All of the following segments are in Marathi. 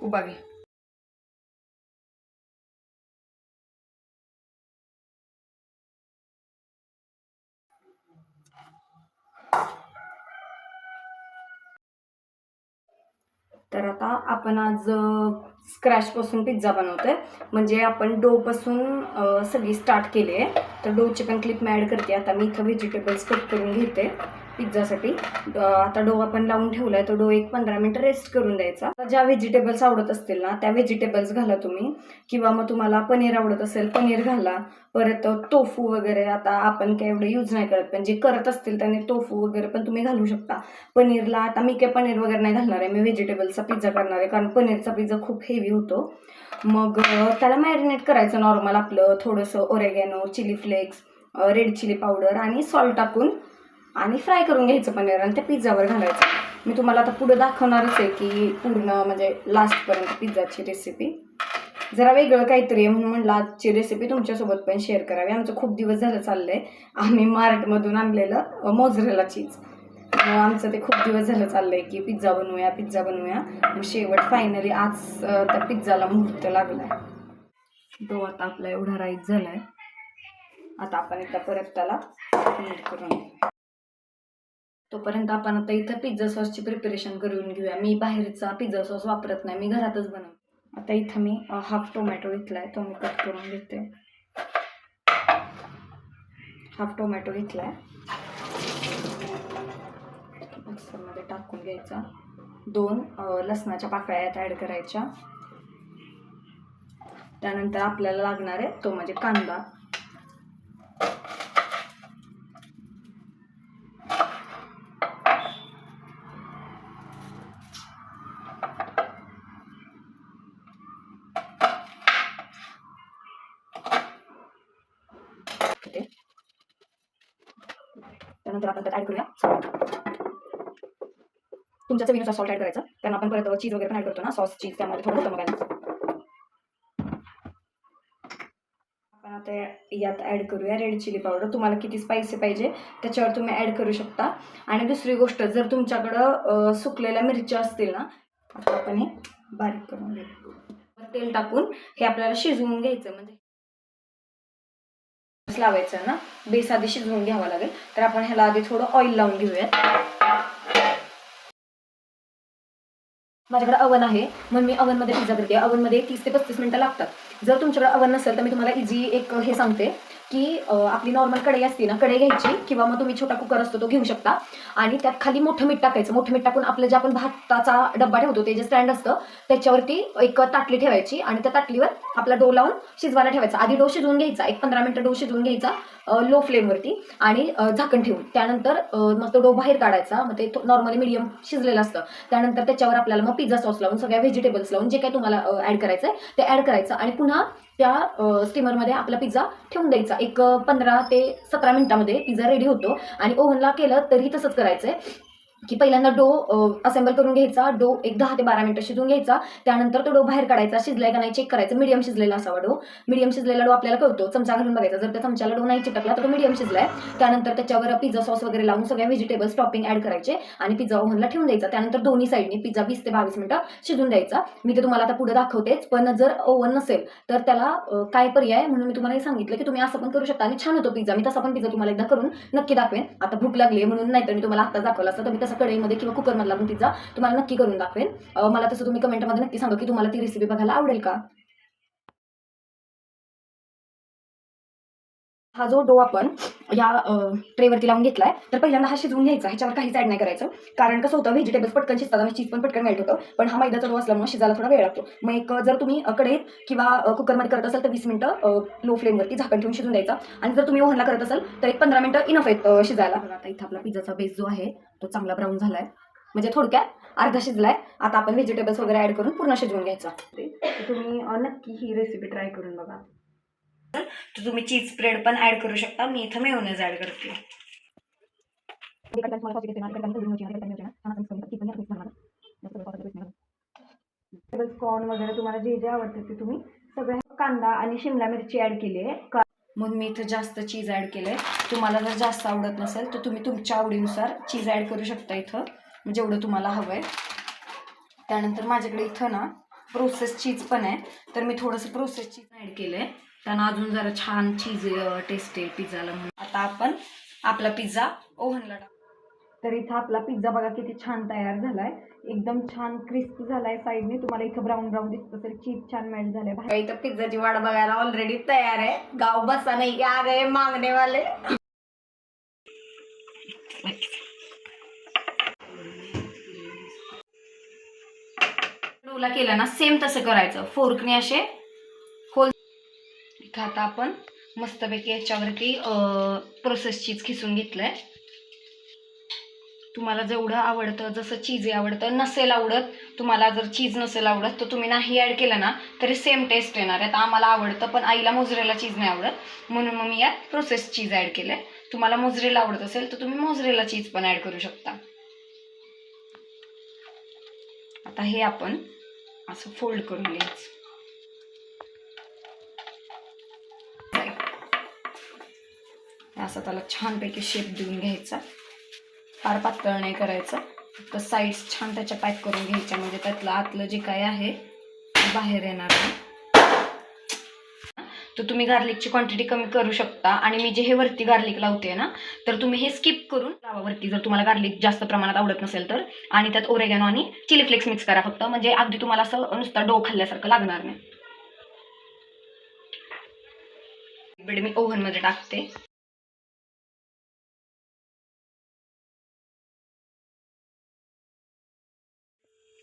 uwagi. तर आता आपण आज स्क्रॅचपासून पिझ्झा बनवतोय. म्हणजे आपण डोपासून सगळी स्टार्ट केली आहे. तर डोची पण क्लिप मॅड ॲड करते. आता मी इथं व्हेजिटेबल्स कट करून घेते. पिझ्झासाठी. आता डो आपण लावून ठेवला आहे तो डो एक पंधरा मिनटं रेस्ट करून द्यायचा. ज्या व्हेजिटेबल्स आवडत असतील ना त्या व्हेजिटेबल्स घाला तुम्ही. किंवा मग तुम्हाला पनीर आवडत असेल पनीर घाला. परत तोफू वगैरे आता आपण काय एवढं यूज नाही करत पण जे करत असतील त्याने तोफू वगैरे पण तुम्ही घालू शकता. पनीरला आता मी काय पनीर वगैरे नाही घालणार आहे मी व्हेजिटेबल्सचा पिझ्झा करणार आहे कारण पनीरचा पिझ्झा खूप हेवी होतो. मग त्याला मॅरिनेट करायचं नॉर्मल आपलं थोडंसं oregano chilli flakes red chilli powder आणि सॉल्ट टाकून आणि फ्राय करून घ्यायचं पनीर आणि ते पिझ्झावर घालायचं. मी तुम्हाला आता पुढं दाखवणारच आहे की पूर्ण म्हणजे लास्टपर्यंत पिझ्झाची रेसिपी जरा वेगळं काहीतरी आहे म्हणून म्हणलं आजची रेसिपी तुमच्यासोबत पण शेअर करावी. आमचं खूप दिवस झालं चाललं आहे आम्ही मार्टमधून आणलेलं मोजरेला चीज मग आमचं ते खूप दिवस झालं चाललं आहे की पिझ्झा बनवूया पिझ्झा बनवूया. मग शेवट फायनली आज त्या पिझ्झाला मुहूर्त लागला आहे तो आता आपला एवढा राईस आहे आता आपण एकदा परत त्याला करून तोपर्यंत आपण आता इथं पिझ्झा सॉसची प्रिपरेशन करून घेऊया. मी बाहेरचा पिझ्झा सॉस वापरत नाही मी घरातच बनवते. आता इथं मी हाफ टोमॅटो घेतलाय तो मी कट करून घेते. हाफ टोमॅटो घेतलाय. मिक्सरमध्ये टाकून घ्यायचा. दोन लसणाच्या पाकळ्या यात ॲड करायच्या. त्यानंतर आपल्याला लागणार आहे तो म्हणजे कांदा. त्यानंतर आपण त्यात ॲड करूया. तुमच्या चवीनुसार सॉल्ट ॲड करायचं. कारण आपण परत चीज वगैरे पण ॲड करतो ना सॉस चीज त्यामध्ये थोडं होतं बघायला. आपण आता यात ॲड करूया रेड चिली पावडर तुम्हाला किती स्पायसी पाहिजे त्याच्यावर तुम्ही ॲड करू शकता. आणि दुसरी गोष्ट जर तुमच्याकडं सुकलेल्या मिरच्या असतील ना आता आपण हे बारीक करून घेऊ. तेल टाकून हे आपल्याला शिजवून घ्यायचं. म्हणजे लावायचं ना बेस आधी शिजवून घ्यावा लागेल. तर आपण ह्याला आधी थोडं ऑइल लावून घेऊयात. माझ्याकडे अवन आहे मग मी अवनमध्ये पिझ्झा करते. अवनमध्ये तीस ते पस्तीस मिनटं लागतात. जर तुमच्याकडे अवन नसेल तर मी तुम्हाला इझी एक हे सांगते. की आपली नॉर्मल कढई असते ना कढई घ्यायची किंवा मग तुम्ही छोटा कुकर असतो तो घेऊ शकता. आणि त्यात खाली मोठं मीठ टाकायचं. मोठं मीठ टाकून आपलं जे आपण भाताचा डब्बा ठेवतो ते जे स्टँड असतं त्याच्यावरती एक ताटली ठेवायची आणि त्या ताटलीवर आपला डो लावून शिजवायला ठेवायचा. आधी डो शिजवून घ्यायचा. एक पंधरा मिनटं डो शिजवून घ्यायचा लो फ्लेमवरती आणि झाकण ठेवून. त्यानंतर मग तो डो बाहेर काढायचा. मग ते नॉर्मली मिडियम शिजलेलं असतं. त्यानंतर त्याच्यावर आपल्याला मग पिझ्झा सॉस लावून सगळ्या व्हेजिटेबल्स लावून जे काही तुम्हाला ॲड करायचं आहे ते ॲड करायचं. आणि पुन्हा त्या स्टीमरमध्ये आपला पिझ्झा ठेवून द्यायचा. एक पंधरा ते सतरा मिनिटामध्ये पिझ्झा रेडी होतो. आणि ओव्हनला केलं तरी तसंच करायचं आहे की पहिल्यांदा डो असेंबल करून घ्यायचा. डो एक दहा ते बारा मिनिटं शिजून घ्यायचा. त्यानंतर तो डो बाहेर काढायचा. शिजलाय का नाही चेक करायचं. मीडियम शिजलेला असावा डो. मीडियम शिजलेला डो आपल्याला कळतो. चमचा घालून बघायचा. जर त्या चमच्याला डो नाही चिटकला तर तो मीडियम शिजलाय. त्यानंतर त्याच्यावर पिझ्झा सॉस वगैरे लावून सगळ्या व्हेजिटेबल्स टॉपिंग ॲड करायचे आणि पिझ्झा ओव्हनला ठेवून द्यायचा. त्यानंतर दोन्ही साईडने पिझ्झा वीस ते बावीस मिनिटं शिजून द्यायचा. मी ते तुम्हाला आता पुढे दाखवतेच. पण जर ओव्हन नसेल तर त्याला काय पर्याय? म्हणून मी तुम्हाला हे सांगितलं की तुम्ही असं पण करू शकता आणि छान होतो पिझ्झा मी तसा पण पिझ्झा तुम्हाला एकदा करून नक्की दाखवेन. आता भूक लागली म्हणून नाही तर मी तुम्हाला आता दाखवला असतं तर मी तसं कढईमध्ये किंवा कुकरमधला पण पिझ्झा तुम्हाला नक्की करून दाखवेन. मला तसं तुम्ही कमेंटमध्ये नक्की सांगा की तुम्हाला ती रेसिपी बघायला आवडेल का? हा जो डो आपण या ट्रेवरती लावून घेतलाय तर पहिल्यांदा हा शिजवून घ्यायचा. ह्याच्यावर काहीच ॲड नाही करायचं. कारण कसं होतं व्हेजिटेबल्स पटकन शिजतात आणि चीज पण पटकन मेल्ट होतं. पण हा मैदाचा डो असल्यामुळे शिजायला थोडा वेळ लागतो. मग एक जर तुम्ही कडेत किंवा कुकरमध्ये करत असाल तर वीस मिनिटं लो फ्लेमवरती झाकण ठेवून शिजून द्यायचा. आणि जर तुम्ही ओव्हनला करत असाल तर एक पंधरा मिनिटं इनफ आहेत शिजायला. आता इथं आपला पिझ्झाचा बेस जो आहे तो चांगला ब्राऊन झालाय. म्हणजे थोडक्यात अर्धा शिजलाय. आता आपण व्हेजिटेबल्स वगैरे ॲड करून पूर्ण शिजवून घ्यायचा. तुम्ही नक्की ही रेसिपी ट्राय करून बघा. तर तुम्ही चीज स्प्रेड पण ऍड करू शकता. मी इथं मेयोनेज ऍड करते. कॉर्न वगैरे तुम्हाला जे जे आवडते ते तुम्ही सगळे कांदा आणि शिमला मिरची ऍड केली आहे. मग मी इथं जास्त चीज ॲड केलं आहे तुम्हाला जर जास्त आवडत नसेल तर तुम्ही तुमच्या आवडीनुसार चीज ॲड करू शकता इथं. म्हणजे जेवढं तुम्हाला हवं आहे त्यानंतर माझ्याकडे इथं ना प्रोसेस चीज पण आहे. तर मी थोडंसं प्रोसेस चीज ॲड केलं आहे त्यांना अजून जरा छान चीज टेस्ट आहे पिझ्झाला म्हणून. आता आपण आपला पिझ्झा ओव्हनला टाक. तर इथं आपला पिझ्झा बघा किती छान तयार झाला आहे एकदम छान क्रिस्प झालाय साईडने. तुम्हाला इथं ब्राऊन ब्राऊन दिसत असेल चीज छान मेल्ट झाले बाहेर इथं पिझ्झाची वाट बघायला ऑलरेडी तयार आहे. गाव बसा नाही की? अरे मागणे वाले डोला केला ना सेम तसं करायचं. फोर्कने असे होल खाता आता आपण मस्तपैकी याच्यावरती प्रोसेस चीज खिसून घेतलंय. तुम्हाला जेवढं आवडतं जसं चीज आवडतं नसेल आवडत तुम्हाला जर चीज नसेल आवडत तर तुम्ही नाही ॲड केलं ना तरी सेम टेस्ट येणार आहे. तर आम्हाला आवडतं पण आईला मोजरेला चीज नाही आवडत. म्हणून मग मी यात प्रोसेस चीज ॲड केलं आहे तुम्हाला मोजरेला आवडत असेल तर तुम्ही मोजरेला चीज पण ॲड करू शकता. आता हे आपण असं फोल्ड करून घ्यायचं. असं त्याला छानपैकी शेप देऊन घ्यायचा. फार पातळ नाही करायचं. फक्त साईड्स छान त्याच्या पॅक करून घ्यायच्या. म्हणजे त्यातलं आतलं जे काय आहे बाहेर येणार नाही. तर तुम्ही गार्लिकची क्वांटिटी कमी करू शकता. आणि मी जे हे वरती गार्लिक लावते ना तर तुम्ही हे स्किप करून लावा वरती जर तुम्हाला गार्लिक जास्त प्रमाणात आवडत नसेल तर. आणि त्यात ओरेगॅनो आणि चिली फ्लेक्स मिक्स करा फक्त. म्हणजे अगदी तुम्हाला असं नुसतं डो खाल्ल्यासारखं लागणार नाही. ब्रेड मी ओव्हनमध्ये टाकते.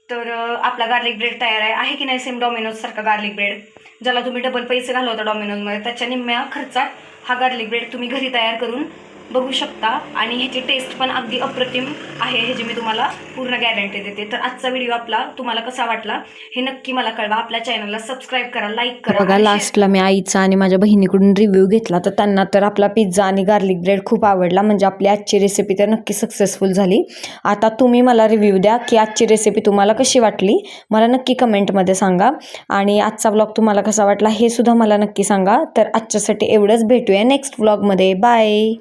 तर आपला गार्लिक ब्रेड तयार आहे. आहे की नाही सेम डॉमिनोज सारखा गार्लिक ब्रेड ज्याला तुम्ही डबल पैसे घालवता डॉमिनोजमध्ये त्याच्या निम्म्या खर्चात हा गार्लिक ब्रेड तुम्ही घरी तयार करून बघू शकता. आणि ह्याची टेस्ट पण अगदी अप्रतिम आहे ह्याची मी तुम्हाला पूर्ण गॅरंटी देते. तर आजचा व्हिडिओ आपला तुम्हाला कसा वाटला हे नक्की मला कळवा. आपल्या चॅनलला सबस्क्राईब करा लाईक करा. बघा लास्टला मी आईचा आणि माझ्या बहिणीकडून रिव्ह्यू घेतला. तर त्यांना तर आपला पिझ्झा आणि गार्लिक ब्रेड खूप आवडला. म्हणजे आपली आजची रेसिपी तर नक्की सक्सेसफुल झाली. आता तुम्ही मला रिव्ह्यू द्या की आजची रेसिपी तुम्हाला कशी वाटली मला नक्की कमेंटमध्ये सांगा. आणि आजचा व्लॉग तुम्हाला कसा वाटला हे सुद्धा मला नक्की सांगा. तर आजच्यासाठी एवढंच. भेटूया नेक्स्ट व्लॉगमध्ये बाय